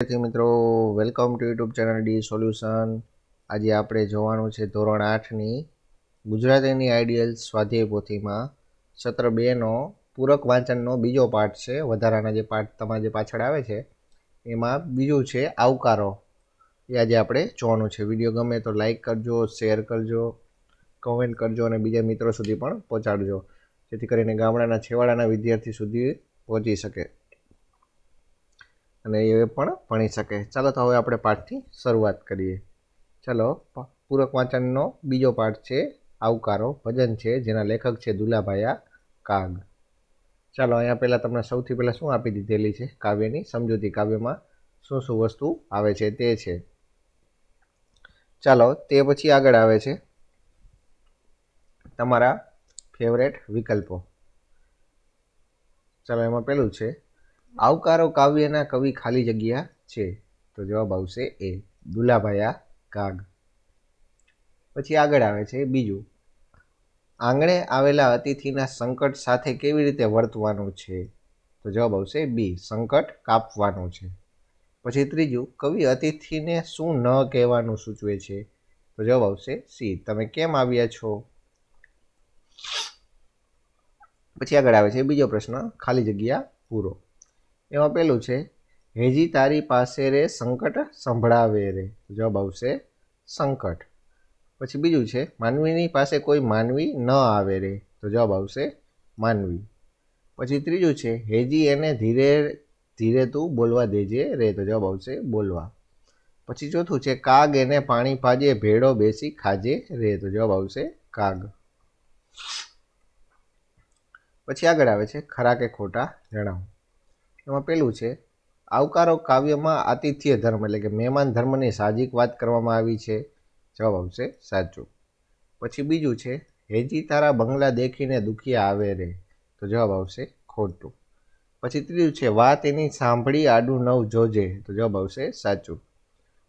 વિદ્યાર્થી મિત્રો welcome to YouTube channel D solution આજે આપણે જોવાનું છે ધોરણ આઠની ગુજરાતીની આઈડિયલ સ્વાધ્યાય પોથીમાં. સત્ર બેનો પૂરક વાંચનનો બીજો પાઠ છે. વધારાના જે પાઠ તમારે જે પાછળ આવે છે, એમાં બીજું છે આવકારો. એ આજે આપણે જોવાનું છે. વીડિયો ગમે તો લાઈક કરજો શેર કરજો કમેન્ટ કરજો અને બીજા મિત્રો સુધી પણ પહોંચાડજો. જેથી કરીને ગામડાના છેવાડાના વિદ્યાર્થી સુધી પહોંચી શકે. અને એ પણ ભણી શકે. ચાલો તો હવે આપણે પાઠથી શરૂઆત કરીએ. ચાલો પૂરક વાંચનનો બીજો પાઠ છે, આવકારો, ભજન છે, જેના લેખક છે દુલાભાયા કાગ. ચાલો, અહીંયા પહેલાં તમને સૌથી પહેલાં શું આપી દીધેલી છે? કાવ્યની સમજૂતી કાવ્યમાં શું શું વસ્તુ આવે છે તે છે. ચાલો, તે પછી આગળ આવે છે તમારા ફેવરેટ વિકલ્પો. ચાલો, એમાં પહેલું છે આવકારો કાવ્યના કવિ ખાલી જગ્યા છે. તો જવાબ આવશે એ, દુલાભાયા કાગ. પછી આગળ આવે છે બીજું. આંગણે આવેલા અતિથિના સંકટ સાથે કેવી રીતે વર્તવાનું છે? તો જવાબ આવશે બી, સંકટ કાપવાનું છે. પછી ત્રીજું, કવિ અતિથિને શું ન કહેવાનું સૂચવે છે? તો જવાબ આવશે સી, તમે કેમ આવ્યા છો? પછી આગળ આવે છે બીજો પ્રશ્ન, ખાલી જગ્યા પૂરો. એમાં પહેલું છે, હેજી તારી પાસે રે સંકટ સંભળાવે રે. જવાબ આવશે, સંકટ. પછી બીજું છે, માનવીની પાસે કોઈ માનવી ન આવે રે. તો જવાબ આવશે, માનવી. પછી ત્રીજું છે, હેજી એને ધીરે ધીરે તું બોલવા દેજે રે. તો જવાબ આવશે, બોલવા. પછી ચોથું છે, કાગ એને પાણી પાજે ભેડો બેસી ખાજે રે. તો જવાબ આવશે, કાગ. પછી આગળ આવે છે, ખરા કે ખોટા? જણાવો. એમાં પેલું છે, આવકારો કાવ્યમાં આતિથ્ય ધર્મ એટલે કે મહેમાન ધર્મની સાહજિક વાત કરવામાં આવી છે. જવાબ આવશે, સાચું. પછી બીજું છે, હેજી તારા બંગલા દેખીને દુખિયા આવે રે. તો જવાબ આવશે, ખોટું. પછી ત્રીજું છે, વાત એની સાંભળી આડું નવ જોજે. તો જવાબ આવશે, સાચું.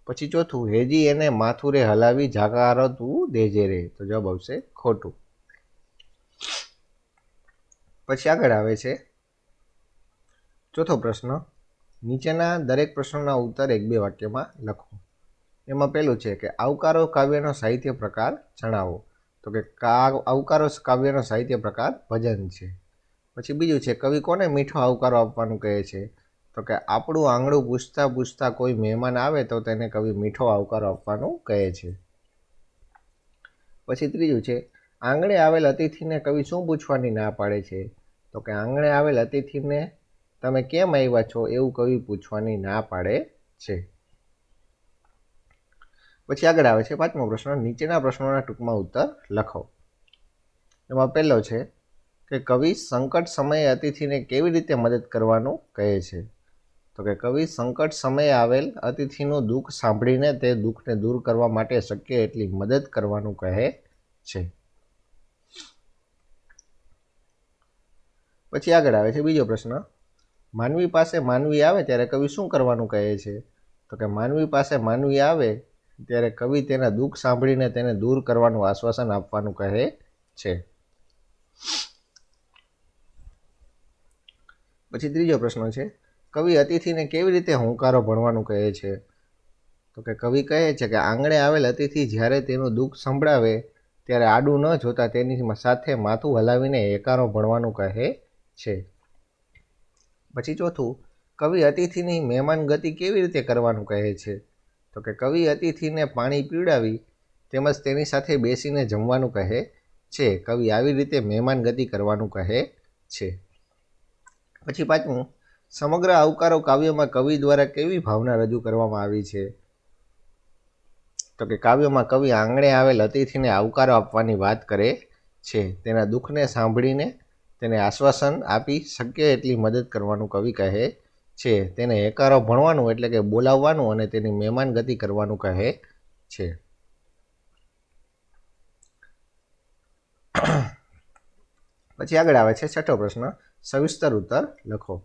પછી ચોથું, હેજી એને માથું રે હલાવી જાકારો તું દેજે રે. તો જવાબ આવશે, ખોટું. પછી આગળ આવે છે ચોથો પ્રશ્ન, નીચેના દરેક પ્રશ્નોના ઉત્તર એક બે વાક્યમાં લખો. એમાં પહેલું છે કે આવકારો કાવ્યનો સાહિત્ય પ્રકાર જણાવો. તો કે કા આવકારો કાવ્યનો સાહિત્ય પ્રકાર ભજન છે. પછી બીજું છે, કવિ કોને મીઠો આવકારો આપવાનું કહે છે? તો કે આપણું આંગણું પૂછતા પૂછતા કોઈ મહેમાન આવે તો તેને કવિ મીઠો આવકારો આપવાનું કહે છે. પછી ત્રીજું છે, આંગણે આવેલ અતિથિને કવિ શું પૂછવાની ના પાડે છે? તો કે આંગણે આવેલ અતિથિને તમે કેમ આવ્યા છો એવું કવિ પૂછવાની ના પાડે છે. પછી આગળ આવે છે પાંચમો પ્રશ્ન, નીચેના પ્રશ્નોના ટૂંકમાં ઉત્તર લખો. એમાં પહેલો છે કે કવિ સંકટ સમયે અતિથિને કેવી રીતે મદદ કરવાનું કહે છે? તો કે કવિ સંકટ સમયે આવેલ અતિથિનું દુઃખ સાંભળીને તે દુઃખને દૂર કરવા માટે શક્ય એટલી મદદ કરવાનું કહે છે. પછી આગળ આવે છે બીજો પ્રશ્ન માનવી પાસે માનવી આવે ત્યારે કવિ શું કરવાનું કહે છે? તો કે માનવી પાસે માનવી આવે ત્યારે કવિ તેના દુઃખ સાંભળીને તેને દૂર કરવાનું આશ્વાસન આપવાનું કહે છે. પછી ત્રીજો પ્રશ્ન છે, કવિ અતિથિને કેવી રીતે હુંકારો ભણવાનું કહે છે? તો કે કવિ કહે છે કે આંગણે આવેલ અતિથિ જ્યારે તેનું દુઃખ સંભળાવે ત્યારે આડું ન જોતા તેની સાથે માથું હલાવીને એકારો ભણવાનું કહે છે. પછી ચોથું, કવિ અતિથિની મહેમાન ગતિ કેવી રીતે કરવાનું કહે છે? તો કે કવિ અતિથિને પાણી પીવડાવી તેમજ તેની સાથે બેસીને જમવાનું કહે છે. કવિ આવી રીતે મહેમાન ગતિ કરવાનું કહે છે. પછી પાંચમું, સમગ્ર આવકારો કાવ્યમાં કવિ દ્વારા કેવી ભાવના રજૂ કરવામાં આવી છે? તો કે કાવ્યમાં કવિ આંગણે આવેલ અતિથિને આવકારો આપવાની વાત કરે છે. તેના દુઃખને સાંભળીને તેને આશ્વાસન આપી શક્ય એટલી મદદ કરવાનું કવિ કહે છે. તેને એકારો ભણવાનું એટલે કે બોલાવવાનું અને તેની મહેમાન ગતિ કરવાનું કહે છે. પછી આગળ આવે છે છઠ્ઠો પ્રશ્ન. સવિસ્તર ઉત્તર લખો.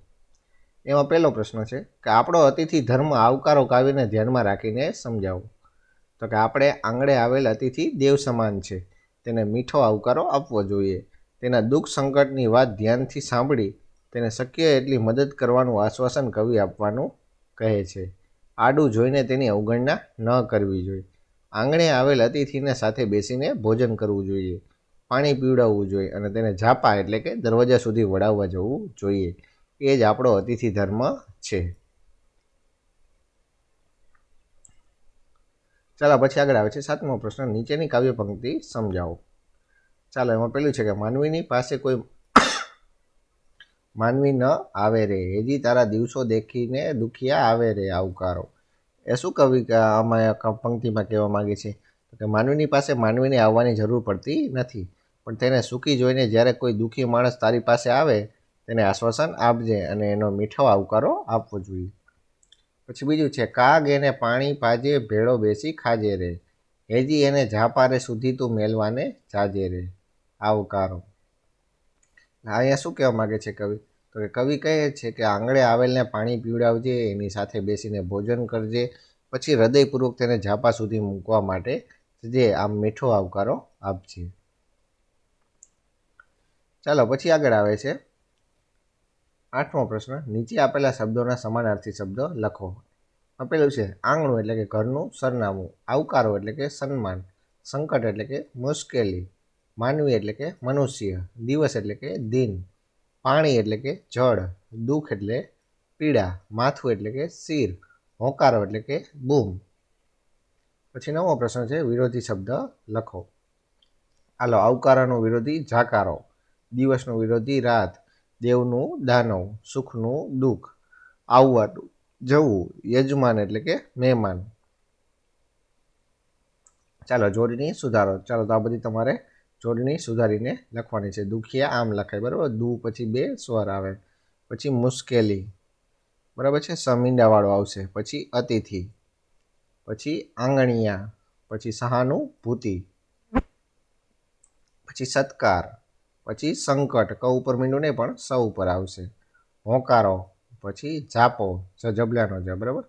એમાં પહેલો પ્રશ્ન છે કે આપણો અતિથિ ધર્મ આવકારો કાવ્યને ધ્યાનમાં રાખીને સમજાવો. તો કે આપણે આંગણે આવેલ અતિથિ દેવ સમાન છે. તેને મીઠો આવકારો આપવો જોઈએ. તેના દુઃખ સંકટની વાત ધ્યાનથી સાંભળી તેને શક્ય એટલી મદદ કરવાનું આશ્વાસન કવિ આપવાનું કહે છે. આડું જોઈને તેની અવગણના ન કરવી જોઈએ. આંગણે આવેલ અતિથિને સાથે બેસીને ભોજન કરવું જોઈએ, પાણી પીવડાવવું જોઈએ અને તેને ઝાપા એટલે કે દરવાજા સુધી વડાવવા જવું જોઈએ. એ જ આપણો અતિથિ ધર્મ છે. ચાલો, પછી આગળ આવે છે સાતમો પ્રશ્ન. નીચેની કાવ્ય પંક્તિ સમજાવો. ચાલો, એમાં પેલું છે કે માનવીની પાસે કોઈ માનવી ન આવે રે. હેજી તારા દિવસો દેખીને દુખિયા આવે રે આવકારો એ શું કવિ આમાં પંક્તિમાં કહેવા માગે છે? કે માનવીની પાસે માનવીને આવવાની જરૂર પડતી નથી, પણ તેને સુખી જોઈને જ્યારે કોઈ દુઃખી માણસ તારી પાસે આવે, તેને આશ્વાસન આપજે અને એનો મીઠો આવકારો આપવો જોઈએ. પછી બીજું છે, કાગ એને પાણી પાજે, ભેળો બેસી ખાજે રે. હેજી એને ઝાપારે સુધી તું મેલવાને જાજે રે. આવકારો અહીંયા શું કહેવા માંગે છે કવિ? તો કે કવિ કહે છે કે આંગળે આવેલને પાણી પીવડાવજે, એની સાથે બેસીને ભોજન કરજે, પછી હૃદયપૂર્વક તેને ઝાપા સુધી મૂકવા માટે જે આમ મીઠો આવકારો આપજે. ચાલો, પછી આગળ આવે છે. આઠમો પ્રશ્ન, નીચે આપેલા શબ્દોના સમાનાર્થી શબ્દો લખો. આપેલું છે, આંગણું એટલે કે ઘરનું સરનામું, આવકારો એટલે કે સન્માન, સંકટ એટલે કે મુશ્કેલી. માનવી એટલે કે મનુષ્ય, દિવસ એટલે કે દિન, પાણી એટલે કે જળ, દુઃખ એટલે પીડા, માથું એટલે કે શિર, હોકારો એટલે કે બૂમ. પછી નવો પ્રશ્ન છે, વિરોધી શબ્દ લખો. હાલો, આવકારાનો વિરોધી જાકારો દિવસનો વિરોધી રાત, દેવનું દાનવ, સુખનું દુઃખ આવવાનું જવું, યજમાન એટલે કે મહેમાન. ચાલો, જોડણી સુધારો. ચાલો, તો આ બધી તમારે જોડણી સુધારીને લખવાની છે. દુખિયા આમ લખાય, બરાબર? દુ પછી બે, સ્વર આવે. પછી મુશ્કેલી, બરાબર છે? સમીંડાવાળો આવશે. પછી અતિથિ, પછી આંગણિયા, પછી સહાનુભૂતિ, પછી સત્કાર, પછી સંકટ, ક ઉપર મીંડું નહીં, પણ સ ઉપર આવશે. હોંકારો, પછી જ જબલાનો જ, બરાબર?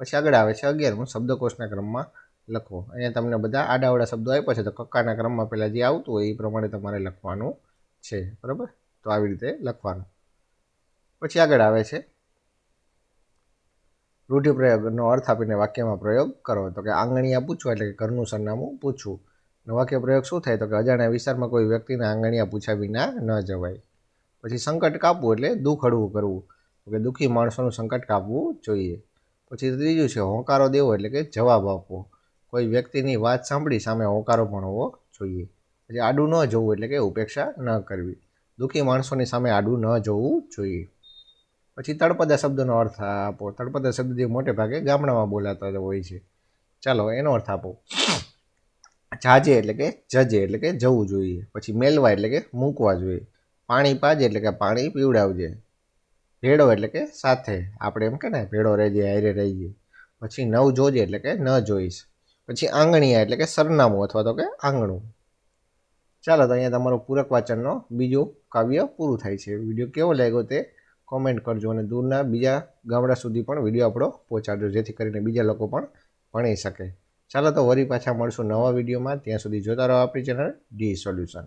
પછી આગળ આવે છે અગિયારમું શબ્દકોશના ક્રમમાં. લખવો. અહીંયા તમને બધા આડાવડા શબ્દો આપ્યા છે, તો કક્કાના ક્રમમાં પહેલાં જે આવતું હોય એ પ્રમાણે તમારે લખવાનું છે. બરાબર? તો આવી રીતે લખવાનું. પછી આગળ આવે છે. રૂઢિપ્રયોગનો અર્થ આપીને વાક્યમાં પ્રયોગ કરો. તો કે આંગણિયા પૂછવા એટલે કે ઘરનું સરનામું પૂછવું. અને વાક્ય પ્રયોગ શું થાય? તો કે અજાણ્યા વિસ્તારમાં કોઈ વ્યક્તિને આંગણિયા પૂછ્યા વિના ન જવાય. પછી સંકટ કાપવું એટલે દુઃખ હળવું કરવું. તો કે દુઃખી માણસોનું સંકટ કાપવું જોઈએ. પછી ત્રીજું છે, હોંકારો દેવો એટલે કે જવાબ આપવો. કોઈ વ્યક્તિની વાત સાંભળી સામે હોકારો પણ હોવો જોઈએ. પછી આડું ન જોવું એટલે કે ઉપેક્ષા ન કરવી. દુઃખી માણસોની સામે આડું ન જોવું જોઈએ. પછી તળપદા શબ્દનો અર્થ આપો. તળપદા શબ્દ જે મોટે ભાગે ગામડામાં બોલાતા હોય છે. ચાલો, એનો અર્થ આપો. જાજે એટલે કે જજે એટલે કે જવું જોઈએ. પછી મેલવા એટલે કે મૂકવા જોઈએ. પાણી પાજે એટલે કે પાણી પીવડાવજે. ભેળો એટલે કે સાથે. આપણે એમ કે ને ભેળો રહેજે હારે રહીએ. પછી નવ જોજે એટલે કે ન જોઈશ. પછી આંગણિયા એટલે કે સરનામું અથવા તો કે આંગણું. ચાલો, તો અહીંયા તમારું પૂરક વાંચનનો બીજું કાવ્ય પૂરું થાય છે. વીડિયો કેવો લાગ્યો તે કોમેન્ટ કરજો અને દૂરના બીજા ગામડા સુધી પણ વીડિયો આપણો પહોંચાડજો, જેથી કરીને બીજા લોકો પણ ભણી શકે. ચાલો, તો વરી પાછા મળશું નવા વિડીયોમાં. ત્યાં સુધી જોતા રહો આપણી ચેનલ ડી સોલ્યુશન.